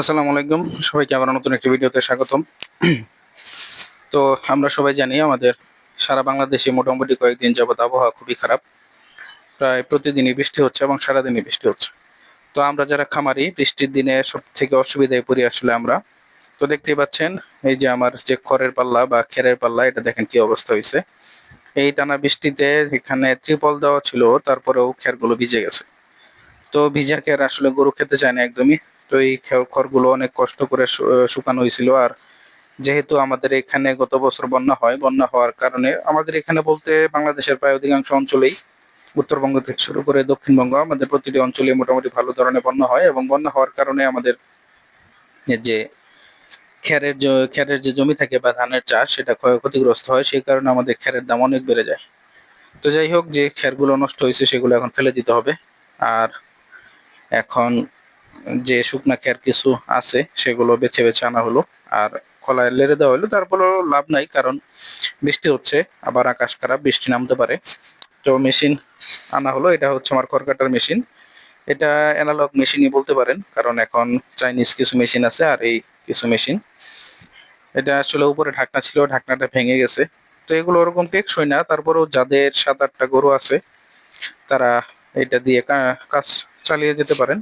আসসালামু আলাইকুম। সবাইকে আবার নতুন একটি ভিডিওতে স্বাগতম। তো আমরা সবাই জানি আমাদের সারা বাংলাদেশে মোটামুটি কয়েকদিন যাবত আবহাওয়া খুবই খারাপ। প্রায় প্রতিদিনই বৃষ্টি হচ্ছে এবং সারাদিনই বৃষ্টি হচ্ছে। তো আমরা যারা খামারি, বৃষ্টির দিনে সব থেকে অসুবিধায় পড়ি আসলে আমরা। তো দেখতেই পাচ্ছেন, এই যে আমার যে খড়ের পাল্লা বা খেরের পাল্লা, এটা দেখেন কি অবস্থা হয়েছে এই টানা বৃষ্টিতে এখানে ত্রিপল দেওয়া ছিল, তারপরেও খেরগুলো ভিজে গেছে। তো ভিজা খের আসলে গরু খেতে চায় না একদমই। তো এই খড়গুলো অনেক কষ্ট করে শুকানো হয়েছিল। আর যেহেতু আমাদের এখানে গত বছর বন্যা হয়, বন্যা হওয়ার কারণে আমাদের এখানে বলতে বাংলাদেশের প্রায় অধিকাংশ অঞ্চলেই উত্তরবঙ্গ থেকে শুরু করে দক্ষিণবঙ্গ আমাদের প্রতিটি অঞ্চলে মোটামুটি ভালো ধরনের বন্যা হয় এবং বন্যা হওয়ার কারণে আমাদের যে খেরের যে খেরের যে জমি থাকে বা ধানের চাষ সেটা ক্ষয়ক্ষতিগ্রস্ত হয়, সেই কারণে আমাদের খেরের দাম অনেক বেড়ে যায়। তো যাই হোক, যে খেরগুলো নষ্ট হয়েছে সেগুলো এখন ফেলে দিতে হবে। আর এখন যে শুকনা খের কিছু আছে, সেগুলো বেছে বেছে আনা হলো। আর কলায় লেড়ে দেওয়া হলো, তারপরেও লাভ নাই, কারণ বৃষ্টি হচ্ছে, আবার আকাশ খারাপ, বৃষ্টি নামতে পারে। তো মেশিন আনা হলো, এটা হচ্ছে আমার খড়কাটার মেশিন। এটা অ্যানালগ মেশিনই বলতে পারেন, কারণ এখন চাইনিজ কিছু মেশিন আছে, আর এই কিছু মেশিন। এটা আসলে উপরে ঢাকনা ছিল, ঢাকনাটা ভেঙে গেছে। তো এগুলো ওরকম টেকসই না, তারপরেও যাদের সাত আটটা গরু আছে, তারা এটা দিয়ে কাজ চালিয়ে যেতে পারেন।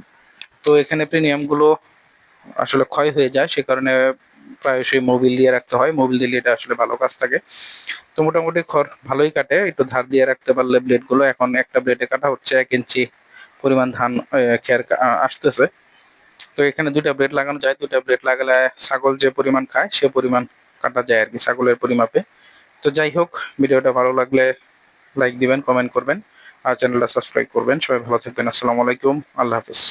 তো এখানে প্রিমিয়ামগুলো আসলে ক্ষয় হয়ে যায়, সে কারণে প্রায়শই মোবিল দিয়ে রাখতে হয়। মোবিল দিলে এটা আসলে ভালো কাজ থাকে। তো মোটামুটি খড় ভালোই কাটে, একটু ধার দিয়ে রাখতে পারলে ব্লেডগুলো। এখন একটা ব্লেডে কাটা হচ্ছে এক ইঞ্চি পরিমাণ ধান খের আসতেছে। তো এখানে দুইটা ব্লেড লাগানো যায়। দুইটা ব্লেড লাগালে ছাগল যে পরিমাণ খায়, সে পরিমাণ কাটা যায় আর কি ছাগলের পরিমাপে। তো যাই হোক, ভিডিওটা ভালো লাগলে লাইক দিবেন কমেন্ট করবেন। আর চ্যানেলটা সাবস্ক্রাইব করবেন। সবাই ভালো থাকবেন। আসসালামু আলাইকুম। আল্লাহ হাফিজ।